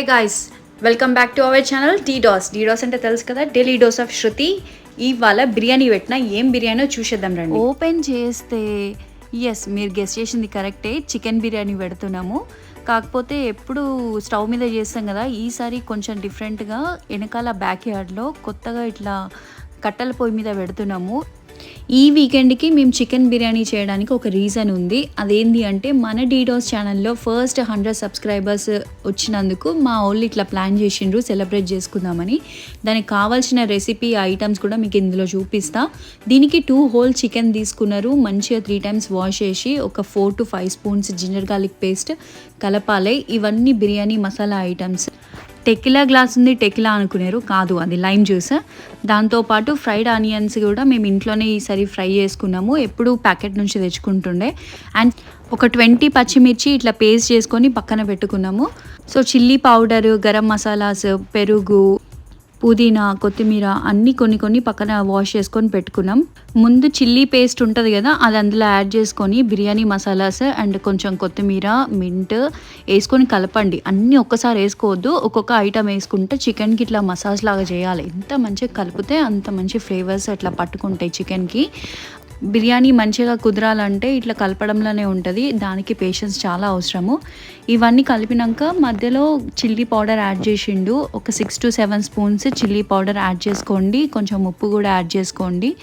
Hi guys welcome back to our channel tea డాస్ డీ డాస్ అంటే తెలుసు కదా డైలీ డోస్ ఆఫ్ శృతి ఇవాళ బిర్యానీ పెట్టిన ఏం బిర్యానో చూసేద్దాం రండి. ఓపెన్ చేస్తే ఎస్ మీరు గెస్ట్ చేసింది కరెక్టే చికెన్ బిర్యానీ పెడుతున్నాము. కాకపోతే ఎప్పుడు స్టవ్ మీద చేస్తాం కదా ఈసారి కొంచెం డిఫరెంట్గా వెనకాల బ్యాక్ యార్డ్లో కొత్తగా ఇట్లా కట్టెల పొయ్యి మీద పెడుతున్నాము. ఈ వీకెండ్కి మేము చికెన్ బిర్యానీ చేయడానికి ఒక రీజన్ ఉంది. అదేంటి అంటే మన డీడోస్ ఛానల్లో ఫస్ట్ హండ్రెడ్ సబ్స్క్రైబర్స్ వచ్చినందుకు మా వాళ్ళు ఇట్లా ప్లాన్ చేసిండ్రు సెలబ్రేట్ చేసుకుందామని. దానికి కావాల్సిన రెసిపీ ఐటమ్స్ కూడా మీకు ఇందులో చూపిస్తా. దీనికి టూ హోల్ చికెన్ తీసుకున్నారు. మంచిగా త్రీ టైమ్స్ వాష్ చేసి ఒక four to five spoons ginger garlic paste కలపాలి. ఇవన్నీ biryani masala items. Tequila glass ఉంది టెకిలా అనుకునేరు కాదు అది లైమ్ జ్యూస్ దాంతోపాటు ఫ్రైడ్ ఆనియన్స్ కూడా మేము ఇంట్లోనే ఈసారి ఫ్రై చేసుకున్నాము ఎప్పుడు ప్యాకెట్ నుంచి తెచ్చుకుంటుండే. అండ్ ఒక ట్వంటీ పచ్చిమిర్చి ఇట్లా పేస్ట్ చేసుకొని పక్కన పెట్టుకున్నాము. So chilli powder garam masalas పెరుగు పుదీనా కొత్తిమీర అన్నీ కొన్ని కొన్ని పక్కన వాష్ చేసుకొని పెట్టుకున్నాం. ముందు చిల్లీ పేస్ట్ ఉంటుంది కదా అది అందులో యాడ్ చేసుకొని బిర్యానీ మసాలాస్ అండ్ కొంచెం కొత్తిమీర మింట్ వేసుకొని కలపండి. అన్నీ ఒక్కసారి వేసుకోవద్దు ఒక్కొక్క ఐటమ్ వేసుకుంటే చికెన్కి ఇట్లా మసాజ్ లాగా చేయాలి. ఎంత మంచిగా కలిపితే అంత మంచి ఫ్లేవర్స్ అట్లా పట్టుకుంటాయి చికెన్కి బిర్యానీ మంచిగా కుదరాలంటే ఇట్లా కలపడంలోనే ఉంటుంది. దానికి పేషెన్స్ చాలా అవసరము. ఇవన్నీ కలిపినాక మధ్యలో చిల్లీ పౌడర్ యాడ్ చేసిండు. ఒక six to seven spoons chilli powder add చేసుకోండి. కొంచెం ఉప్పు కూడా యాడ్ చేసుకోండి.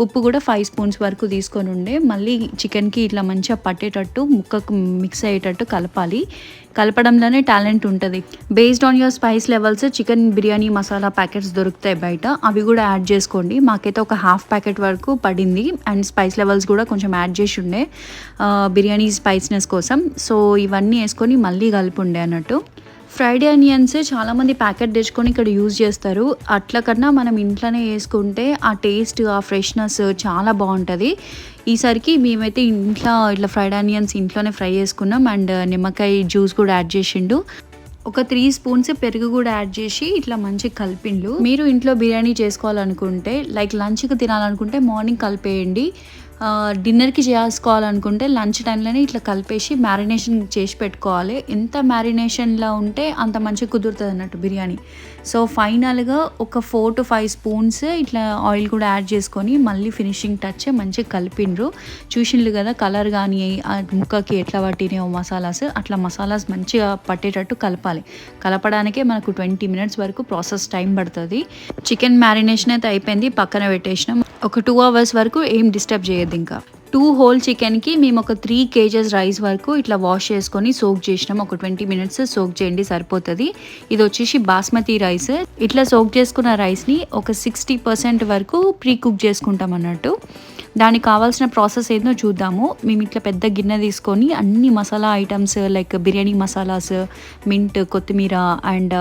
ఉప్పు కూడా ఫైవ్ స్పూన్స్ వరకు తీసుకొని ఉండే. మళ్ళీ చికెన్కి ఇట్లా మంచిగా పట్టేటట్టు ముక్కకు మిక్స్ అయ్యేటట్టు కలపాలి. కలపడంలోనే టాలెంట్ ఉంటుంది. Based on your spice levels chicken biryani masala packets దొరుకుతాయి బయట. అవి కూడా యాడ్ చేసుకోండి. మాకైతే ఒక హాఫ్ ప్యాకెట్ వరకు పడింది అండ్ స్పైస్ లెవెల్స్ కూడా కొంచెం యాడ్ చేసి ఉండే బిర్యానీ స్పైస్నెస్ కోసం. సో ఇవన్నీ వేసుకొని మళ్ళీ కలిపి ఉండే అన్నట్టు. ఫ్రైడ్ ఆనియన్స్ చాలామంది ప్యాకెట్ తెచ్చుకొని ఇక్కడ యూజ్ చేస్తారు. అట్ల కన్నా మనం ఇంట్లోనే వేసుకుంటే ఆ టేస్ట్ ఆ ఫ్రెష్నెస్ చాలా బాగుంటుంది. ఈసారికి మేమైతే ఇంట్లో ఇట్లా ఫ్రైడ్ ఆనియన్స్ ఇంట్లోనే ఫ్రై చేసుకున్నాం. అండ్ నిమ్మకాయ జ్యూస్ కూడా యాడ్ చేసిండు. ఒక త్రీ స్పూన్స్ పెరుగు కూడా యాడ్ చేసి ఇట్లా మంచిగా కలిపిండు. మీరు ఇంట్లో బిర్యానీ చేసుకోవాలనుకుంటే లైక్ లంచ్కి తినాలనుకుంటే మార్నింగ్ కలిపేయండి. డిన్నర్కి చేసుకోవాలనుకుంటే లంచ్ టైంలోనే ఇట్లా కలిపేసి మ్యారినేషన్ చేసి పెట్టుకోవాలి. ఎంత మ్యారినేషన్లో ఉంటే అంత మంచిగా కుదురుతుంది అన్నట్టు బిర్యానీ. సో ఫైనల్గా ఒక ఫోర్ టు ఫైవ్ స్పూన్స్ ఇట్లా ఆయిల్ కూడా యాడ్ చేసుకొని మళ్ళీ ఫినిషింగ్ టచ్ మంచిగా కలిపిండ్రు. చూసిండ్రు కదా కలర్ కానీ ఆ ముక్కకి ఎట్లా పట్టినాయో మసాలాస్ అట్లా మసాలాస్ మంచిగా పట్టేటట్టు కలపాలి. కలపడానికే మనకు ట్వంటీ మినిట్స్ వరకు ప్రాసెస్ టైం పడుతుంది. చికెన్ మ్యారినేషన్ అయితే అయిపోయింది పక్కన పెట్టేసినాం. ఒక టూ అవర్స్ వరకు ఏం డిస్టర్బ్ చేయొద్దు ఇంకా. టూ హోల్ చికెన్కి మేము ఒక త్రీ కేజెస్ రైస్ వరకు ఇట్లా వాష్ చేసుకొని సోక్ చేసినాం. ఒక ట్వంటీ మినిట్స్ సోక్ చేయండి సరిపోతుంది. ఇది వచ్చేసి బాస్మతి రైస్ ఇట్లా సోక్ చేసుకున్న రైస్ని ఒక సిక్స్టీ పర్సెంట్ వరకు ప్రీ కుక్ చేసుకుంటాం అన్నట్టు. దానికి కావాల్సిన ప్రాసెస్ ఏందో చూద్దాము. మేము ఇట్లా పెద్ద గిన్నె తీసుకొని అన్ని masala items like biryani masalas mint కొత్తిమీర అండ్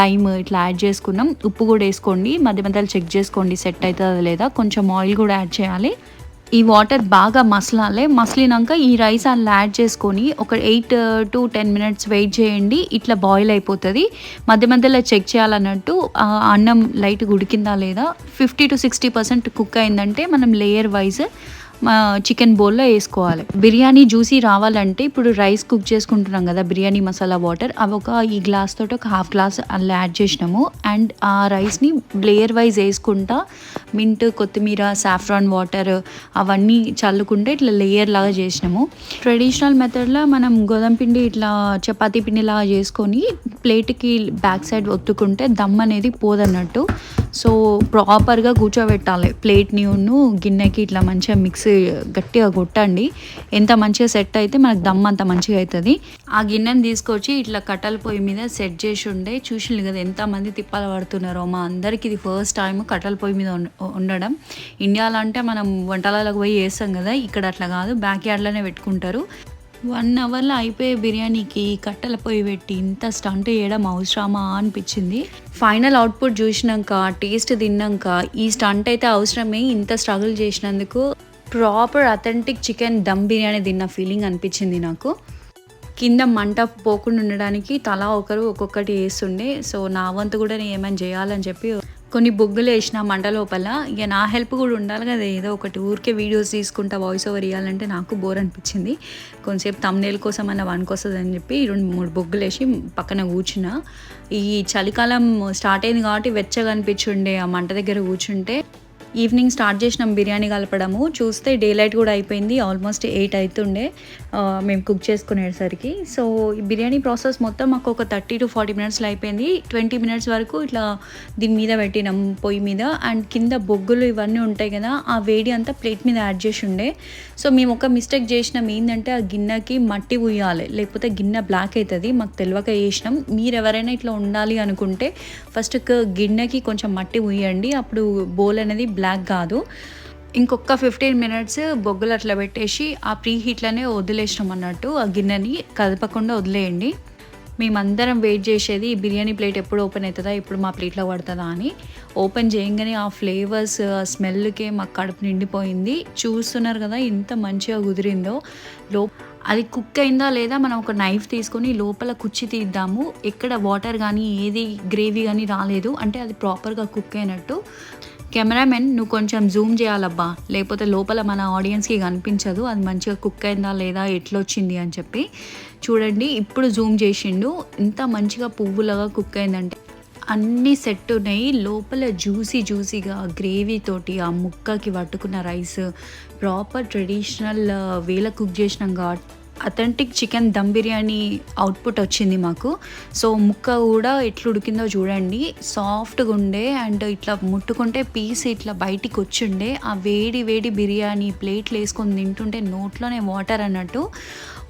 లైమ్ uh, ఇట్లా యాడ్ చేసుకున్నాం. ఉప్పు కూడా వేసుకోండి. మధ్య మధ్యలో చెక్ చేసుకోండి. సెట్ అవుతుందా లేదా? కొంచెం ఆయిల్ కూడా యాడ్ చేయాలి. ఈ వాటర్ బాగా మసలాలి. మసలినాక ఈ రైస్ అందులో యాడ్ చేసుకొని ఒక eight to ten minutes wait చేయండి. ఇట్లా బాయిల్ అయిపోతుంది. మధ్య మధ్యలో చెక్ చేయాలన్నట్టు అన్నం లైట్ ఉడికిందా లేదా? Fifty to sixty percent cook అయిందంటే మనం లేయర్ వైజ్ చికెన్ బౌల్లో వేసుకోవాలి. బిర్యానీ జ్యూసీ రావాలంటే ఇప్పుడు రైస్ కుక్ చేసుకుంటున్నాం కదా బిర్యానీ మసాలా వాటర్ అవి ఒక ఈ గ్లాస్ తోటి ఒక హాఫ్ గ్లాస్ అలా యాడ్ చేసినాము. అండ్ ఆ రైస్ని లేయర్ వైజ్ వేసుకుంటా మింట్ కొత్తిమీర సాఫ్రాన్ వాటర్ అవన్నీ చల్లుకుంటే ఇట్లా లేయర్ లాగా చేసినాము. ట్రెడిషనల్ మెథడ్లో మనం గోధుమ పిండి ఇట్లా చపాతీ పిండి లాగా చేసుకొని ప్లేట్కి బ్యాక్ సైడ్ ఒత్తుకుంటే దమ్ అనేది పోదన్నట్టు. సో ప్రాపర్గా కూర్చోబెట్టాలి. ప్లేట్ని ఉన్ను గిన్నెకి ఇట్లా మంచిగా మిక్స్ గట్టిగా కొట్టండి. ఎంత మంచిగా సెట్ అయితే మనకు దమ్ అంత మంచిగా అవుతుంది. ఆ గిన్నెని తీసుకొచ్చి ఇట్లా కట్టెల పొయ్యి మీద సెట్ చేసి ఉండే. చూసిండు కదా ఎంతమంది తిప్పలు పడుతున్నారో. మా అందరికి ఇది ఫస్ట్ టైం కట్టెల పొయ్యి మీద ఉండడం. ఇండియాలో అంటే మనం వంటలలోకి పోయి చేస్తాం కదా. ఇక్కడ అట్లా కాదు. బ్యాక్ యార్డ్లోనే పెట్టుకుంటారు. వన్ అవర్లో అయిపోయే బిర్యానీకి కట్టెల పొయ్యి పెట్టి ఇంత స్టంట్ చేయడం అవసరమా అనిపించింది. ఫైనల్ అవుట్పుట్ చూసినాక టేస్ట్ తిన్నాక ఈ స్టంట్ అయితే అవసరమే ఇంత స్ట్రగుల్ చేసినందుకు proper authentic chicken dum biryani తిన్న ఫీలింగ్ అనిపించింది నాకు. కింద మంట పోకుండా ఉండడానికి తలా ఒకరు ఒక్కొక్కటి వేస్తుండే సో నా వంతు కూడా నేను ఏమైనా చేయాలని చెప్పి కొన్ని బొగ్గులు వేసిన మంట లోపల ఇక నా హెల్ప్ కూడా ఉండాలి కదా ఏదో ఒకటి. ఊరికే వీడియోస్ తీసుకుంటా వాయిస్ ఓవర్ ఇవ్వాలంటే నాకు బోర్ అనిపించింది. కొంచెంసేపు తమ్నేల్ కోసం అన్న వన్కి అని చెప్పి రెండు మూడు బొగ్గులు వేసి పక్కన కూర్చున్నా. ఈ చలికాలం స్టార్ట్ అయింది కాబట్టి వెచ్చగా అనిపించుండే ఆ మంట దగ్గర కూర్చుంటే. ఈవినింగ్ స్టార్ట్ చేసినాం బిర్యానీ కలపడము. చూస్తే డే లైట్ కూడా అయిపోయింది. ఆల్మోస్ట్ ఎయిట్ అవుతుండే మేము కుక్ చేసుకునేసరికి. సో ఈ బిర్యానీ ప్రాసెస్ మొత్తం మాకు ఒక థర్టీ టు ఫార్టీ మినిట్స్లో అయిపోయింది. ట్వంటీ మినిట్స్ వరకు ఇట్లా దీని మీద పెట్టినాం పొయ్యి మీద. అండ్ కింద బొగ్గులు ఇవన్నీ ఉంటాయి కదా ఆ వేడి అంతా ప్లేట్ మీద యాడ్ చేసి ఉండే. సో మేము ఒక మిస్టేక్ చేసినాం. ఏంటంటే ఆ గిన్నెకి మట్టి ఉయ్యాలి. లేకపోతే గిన్నె బ్లాక్ అవుతుంది మాకు తెలియక చేసినాం. మీరు ఎవరైనా ఇట్లా ఉండాలి అనుకుంటే ఫస్ట్ గిన్నెకి కొంచెం మట్టి ఉయ్యండి. అప్పుడు బౌల్ అనేది బ్లాక్ కాదు. ఇంకొక ఫిఫ్టీన్ మినిట్స్ బొగ్గులు అట్లా పెట్టేసి ఆ ప్రీ హీట్లోనే వదిలేసినాం అన్నట్టు ఆ గిన్నెని కదపకుండా వదిలేయండి. మేమందరం వెయిట్ చేసేది ఈ బిర్యానీ ప్లేట్ ఎప్పుడు ఓపెన్ అవుతుందా ఎప్పుడు మా ప్లేట్లో పడుతుందా అని. ఓపెన్ చేయగానే ఆ ఫ్లేవర్స్ స్మెల్కే మాకు కడుపు నిండిపోయింది. చూస్తున్నారు కదా ఎంత మంచిగా కుదిరిందో. లో అది కుక్ అయిందా లేదా మనం ఒక నైఫ్ తీసుకొని లోపల కుచ్చి తీద్దాము. ఎక్కడ వాటర్ కానీ ఏది గ్రేవీ కానీ రాలేదు. అంటే అది ప్రాపర్గా కుక్ అయినట్టు. కెమెరామెన్ నువ్వు కొంచెం జూమ్ చేయాలబ్బా. లేకపోతే లోపల మన ఆడియన్స్కి కనిపించదు. అది మంచిగా కుక్ అయిందా లేదా ఎట్లొచ్చింది అని చెప్పి చూడండి. ఇప్పుడు జూమ్ చేసిండు. ఇంత మంచిగా పువ్వులాగా కుక్ అయిందంటే అన్నీ సెట్ ఉన్నాయి. లోపల జ్యూసీ జ్యూసీగా గ్రేవీతోటి ఆ ముక్కకి పట్టుకున్న రైస్ ప్రాపర్ ట్రెడిషనల్ వేల కుక్ చేసినాం కాబట్టి authentic chicken dum biryani output వచ్చింది మాకు. సో ముక్క కూడా ఎట్లా ఉడికిందో చూడండి. సాఫ్ట్గా ఉండే అండ్ ఇట్లా ముట్టుకుంటే పీస్ ఇట్లా బయటికి వచ్చిండే. ఆ వేడి వేడి బిర్యానీ ప్లేట్లు వేసుకొని తింటుంటే నోట్లోనే వాటర్ అన్నట్టు.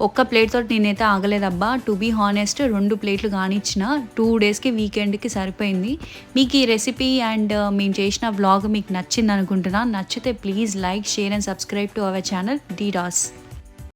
ఒక్క ప్లేట్తో నేనైతే ఆగలేదబ్బా. టు బీ హానెస్ట్ రెండు ప్లేట్లు కానిచ్చిన. టూ డేస్కి వీకెండ్కి సరిపోయింది. మీకు ఈ రెసిపీ అండ్ మేము చేసిన వ్లాగ్ మీకు నచ్చింది అనుకుంటున్నా నచ్చితే please like share and subscribe to our channel DDoS